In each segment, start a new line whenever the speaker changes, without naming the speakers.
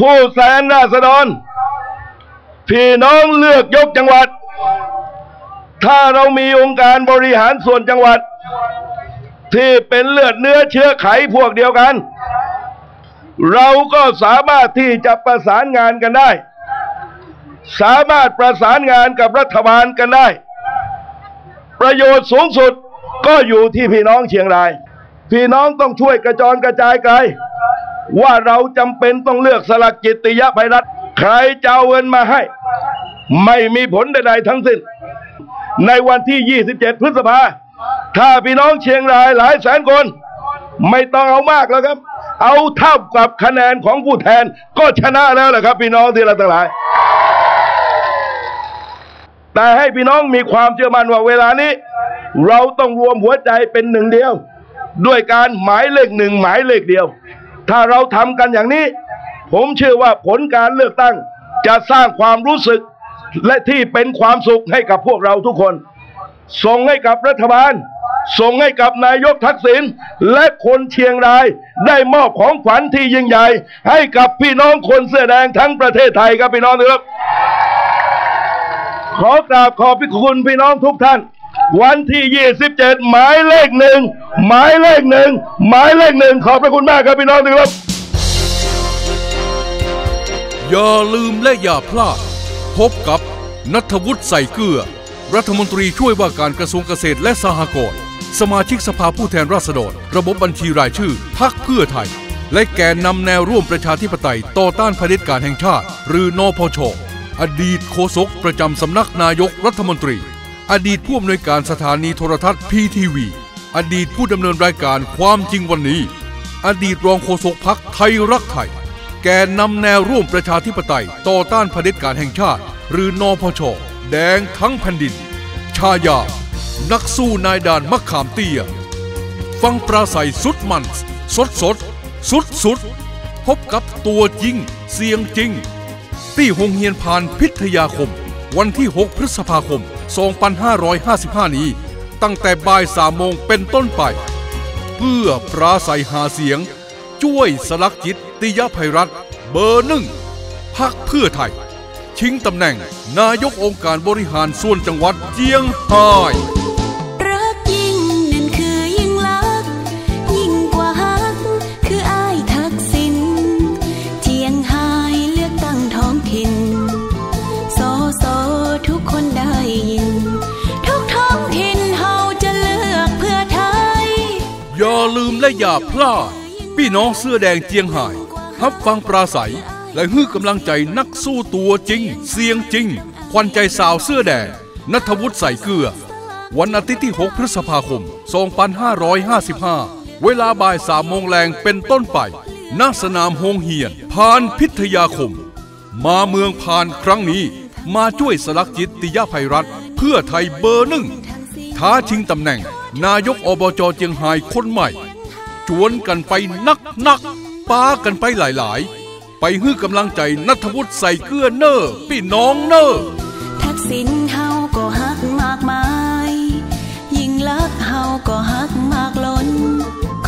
ผู้แสนราษฎร พี่น้องเลือกยกจังหวัด ถ้าเรามีองค์การบริหารส่วนจังหวัด ที่เป็นเลือดเนื้อเชื้อไขพวกเดียวกัน เราก็สามารถที่จะประสานงานกันได้ สามารถประสานงานกับรัฐบาลกันได้ ประโยชน์สูงสุดก็อยู่ที่พี่น้องเชียงราย พี่น้องต้องช่วยกระจรกระจายไกล ว่าเราจำเป็นต้องเลือกสลักจิตติยภัยรัฐใครจะเอาเงินมาให้ ไม่มีผลใดๆทั้งสิ้น ในวันที่ 27 พฤษภา ถ้าพี่น้องเชียงรายหลายแสนคน ไม่ต้องเอามากแล้วครับ เอาเท่ากับคะแนนของผู้แทนก็ชนะแล้วแหละครับ พี่น้องที่เราทั้งหลาย แต่ให้พี่น้องมีความเชื่อมั่นว่าเวลานี้ เราต้องรวมหัวใจเป็นหนึ่งเดียว ด้วยการหมายเลขหนึ่งหมายเลขเดียว ถ้าเราทำกันอย่างนี้ ผมเชื่อว่าผลการเลือกตั้ง จะสร้างความรู้สึกและที่เป็นความสุขให้กับพวกเราทุกคน ส่งให้กับรัฐบาล ส่งให้กับนายกทักษิณและคนเชียงราย ได้มอบของขวัญที่ยิ่งใหญ่ ให้กับพี่น้องคนเสื้อแดงทั้งประเทศไทยครับพี่น้องครับขอกราบขอบพระคุณพี่น้องทุกท่าน วันที่ 27 หมายเลขหนึ่งหมายเลขหนึ่งหมายเลขหนึ่งขอบพระคุณมากครับพี่น้องทุกท่าน
อย่าลืมและอย่าพลาด พบกับนัทวุฒิใส่เกลือ รัฐมนตรีช่วยว่าการกระทรวงเกษตรและสหกรณ์สมาชิกสภาผู้แทนราษฎร ระบบบัญชีรายชื่อพักเพื่อไทย และแกนนำแนวร่วมประชาธิปไตย ต่อต้านเผด็จการแห่งชาติ หรือนอพชอดีตโฆษกประจำสำนักนายกรัฐมนตรี อดีตผู้อำนวยการสถานีโทรทัศน์พีทีวี อดีตผู้ดำเนินรายการความจริงวันนี้ อดีตรองโฆษกพักไทยรักไทย แกนนำแนวร่วมประชาธิปไตย ต่อต้านเผด็จการแห่งชาติ หรือนอพช แดงทั้งแผ่นดิน ชายา นักสู้นายด่านมะขามเตี้ย ฟังปราศัยสุดมัน สดสด สุดสุด พบกับตัวจริง เสียงจริงที่หงเฮียนพานพิทยาคม วันที่ 6 พฤษภาคม 2555 นี้ ตั้งแต่บ่าย3โมงเป็นต้นไป เพื่อปราศัยหาเสียง ช่วยสลักจิตติยภัยรัฐ เบอร์หนึ่งพักเพื่อไทย ชิงตำแหน่งนายกองค์การบริหารส่วนจังหวัดเจียงไฮ้ และอย่าพลาด พี่น้องเสื้อแดงเจียงไฮ้ฮับฟังปราศัย และฮื้อกำลังใจนักสู้ตัวจริง เสียงจริง ควันใจสาวเสื้อแดงนัทวุฒิใส่เกลือ วันอาทิตย์ที่ 6 พฤษภาคม 2555 เวลาบ่าย3โมงแรงเป็นต้นไปณสนามโฮงเฮียน พานพิทยาคม มาเมืองพานครั้งนี้ มาช่วยสลักจิตติยภัยรัฐ เพื่อไทยเบอร์หนึ่งท้าชิงตำแหน่ง นายกอบจเจียงไฮ้คนใหม่ จวนกันไปนักนักๆปากันไปหลายๆ ไปฮื้อกำลังใจนัทวุฒิใส่เกลือเนอร์พี่น้องเนอร์
ทักษิณเฮาก็ฮักมากมาย ยิ่งลักษณ์เฮาก็ฮักมากล้น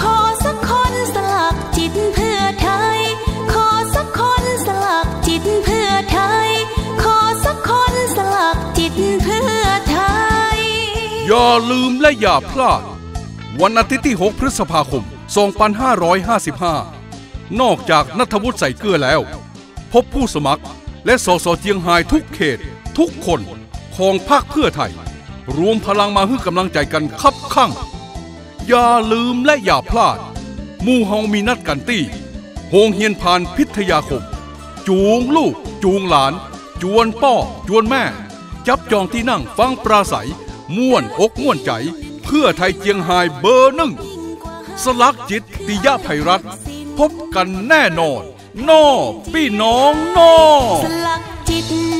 ขอสักคนสลักจิตเพื่อไทย ขอสักคนสลักจิตเพื่อไทย ขอสักคนสลักจิตเพื่อไทย
อย่าลืมและอย่าพลาด วันอาทิตย์ที่ 6 พฤษภาคม 2555 นอกจากนัทวุฒิใส่เกลือแล้ว พบผู้สมัครและสสเจียงไฮทุกเขต ทุกคนของพรรคเพื่อไทย รวมพลังมาให้กำลังใจกันคับข้างอย่าลืมและอย่าพลาด มู่เฮามีนัดกันตี้โฮงเฮียนพานพิทยาคม จูงลูก จูงหลาน จวนป้อ จวนแม่ จับจองที่นั่งฟังปราศัย ม่วนอกม่วนใจ เพื่อไทยเจียงไฮเบอร์หนึ่ง สลักจิตติยภัยรัฐพบกันแน่นอนนอพี่น้องนอ
สลักจิต